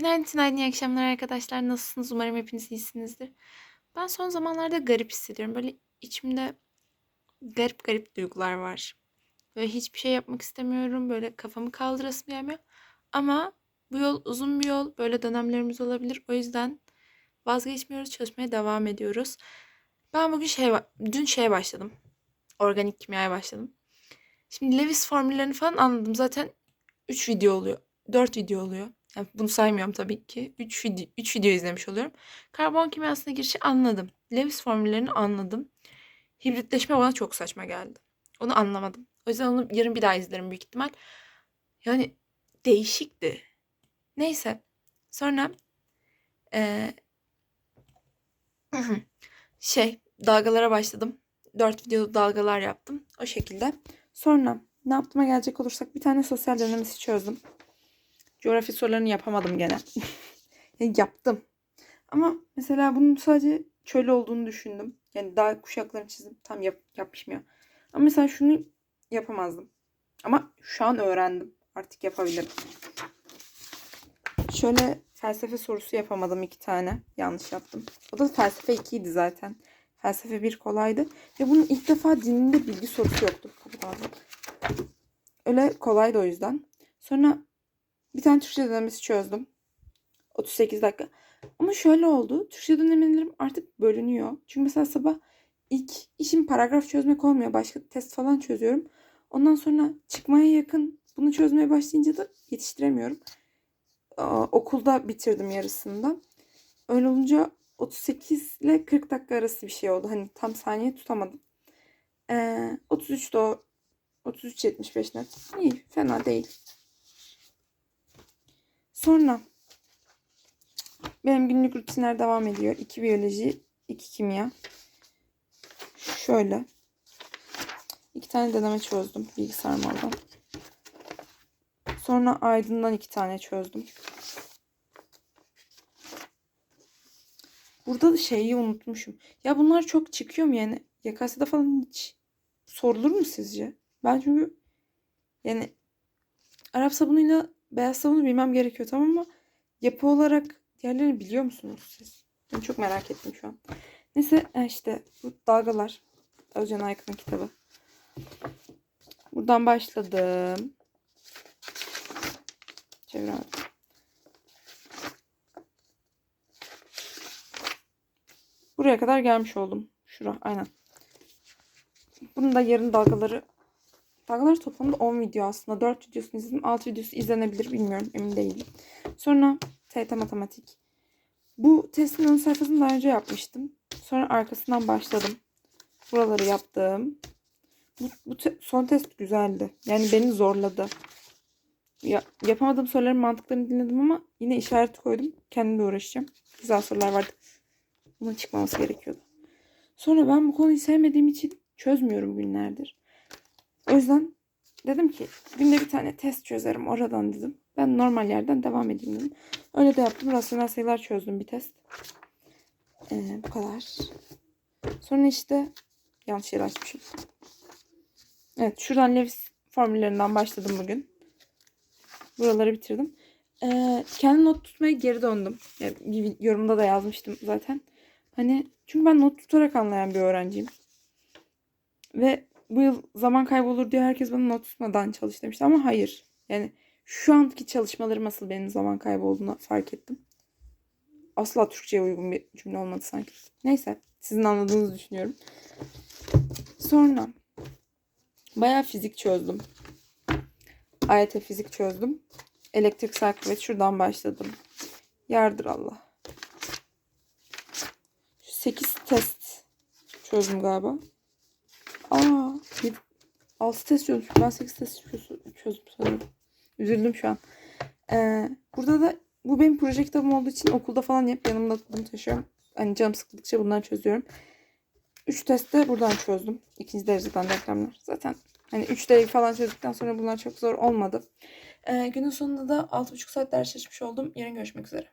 Günaydın, günaydın, iyi akşamlar arkadaşlar. Nasılsınız? Umarım hepiniz iyisinizdir. Ben son zamanlarda garip hissediyorum. Böyle içimde garip garip duygular var. Böyle hiçbir şey yapmak istemiyorum. Böyle kafamı kaldırasım gelmiyor. Ama bu yol uzun bir yol. Böyle dönemlerimiz olabilir. O yüzden vazgeçmiyoruz. Çalışmaya devam ediyoruz. Ben bugün şey, dün şeye başladım. Organik kimyaya başladım. Şimdi Lewis formüllerini falan anladım. Zaten 3 video oluyor. 4 video oluyor. Yani bunu saymıyorum tabii ki. 3 video, 3 video izlemiş oluyorum. Karbon kimyasına girişi anladım. Lewis formüllerini anladım. Hibritleşme bana çok saçma geldi. Onu anlamadım. O yüzden onu yarın bir daha izlerim büyük ihtimal. Yani değişikti. Neyse. Sonra eee, şey dalgalara başladım. 4 video dalgalar yaptım. O şekilde. Sonra ne yaptığıma gelecek olursak bir tane sosyal denemesi çözdüm. Coğrafya sorularını yapamadım gene. Yani yaptım. Ama mesela bunun sadece çöl olduğunu düşündüm. Yani dağ kuşaklarını çizdim. Tam yap, yapışmıyor. Ama mesela şunu yapamazdım. Ama şu an öğrendim. Artık yapabilirim. Şöyle felsefe sorusu yapamadım iki tane. Yanlış yaptım. O da felsefe 2 idi zaten. Felsefe 1 kolaydı. Ve bunun ilk defa dininde bilgi sorusu yoktu. Öyle kolaydı o yüzden. Sonra bir tane Türkçe denemesi çözdüm. 38 dakika. Ama şöyle oldu. Türkçe denemelerim artık bölünüyor. Çünkü mesela sabah ilk işim paragraf çözmek olmuyor. Başka test falan çözüyorum. Ondan sonra çıkmaya yakın bunu çözmeye başlayınca da yetiştiremiyorum. Aa, okulda bitirdim yarısında. Öyle olunca 38 ile 40 dakika arası bir şey oldu. Hani tam saniye tutamadım. Ee, 33 de o 33.75 net. İyi, fena değil. Sonra benim günlük rutinler devam ediyor. 2 biyoloji, 2 kimya. Şöyle. iki tane deneme çözdüm bilgisayar maldan. Sonra Aydın'dan iki tane çözdüm. Burada da şeyi unutmuşum. Ya bunlar çok çıkıyor mu yani? YKS'de falan hiç sorulur mu sizce? Ben çünkü yani Arap sabunuyla beyaz sabunu bilmem gerekiyor tamam ama yapı olarak diğerlerini biliyor musunuz siz? Ben çok merak ettim şu an. Neyse e, işte bu dalgalar. Özcan Aykın'ın kitabı. Buradan başladım. Çevir abi. Buraya kadar gelmiş oldum. Şura aynen. Bunun da yarın dalgaları Dalgalar toplamda 10 video aslında. 4 videosunu izledim. 6 videosu izlenebilir bilmiyorum. Emin değilim. Sonra TYT Matematik. Bu testin ön sayfasını daha önce yapmıştım. Sonra arkasından başladım. Buraları yaptım. Bu, bu te- son test güzeldi. Yani beni zorladı. Ya, yapamadığım soruların mantıklarını dinledim ama yine işaret koydum. Kendimle uğraşacağım. Güzel sorular vardı. Bunun çıkmaması gerekiyordu. Sonra ben bu konuyu sevmediğim için çözmüyorum günlerdir. O yüzden dedim ki günde bir tane test çözerim oradan dedim. Ben normal yerden devam edeyim dedim. Öyle de yaptım. Rasyonel sayılar çözdüm bir test. Ee, bu kadar. Sonra işte yanlış yere açmışım. Evet şuradan Lewis formüllerinden başladım bugün. Buraları bitirdim. Ee, kendi not tutmaya geri döndüm. Yani bir yorumda da yazmıştım zaten. Hani çünkü ben not tutarak anlayan bir öğrenciyim. Ve bu yıl zaman kaybolur diye herkes bana not tutmadan çalış demişti ama hayır. Yani şu anki çalışmalarım asıl benim zaman kaybolduğunu fark ettim. Asla Türkçe'ye uygun bir cümle olmadı sanki. Neyse sizin anladığınızı düşünüyorum. Sonra bayağı fizik çözdüm. AYT fizik çözdüm. Elektriksel kuvvet şuradan başladım. Yardır Allah. 8 test çözdüm galiba. Aa, 6 test çözmüş. Ben 8 test çöz- çözdüm sanırım. Üzüldüm şu an. Ee, burada da bu benim proje kitabım olduğu için okulda falan hep yanımda bunu taşıyorum. Hani canım sıkıldıkça bundan çözüyorum. 3 test de buradan çözdüm. İkinci dereceden denklemler. Zaten hani 3 derece falan çözdükten sonra bunlar çok zor olmadı. Ee, günün sonunda da 6,5 saat ders çalışmış oldum. Yarın görüşmek üzere.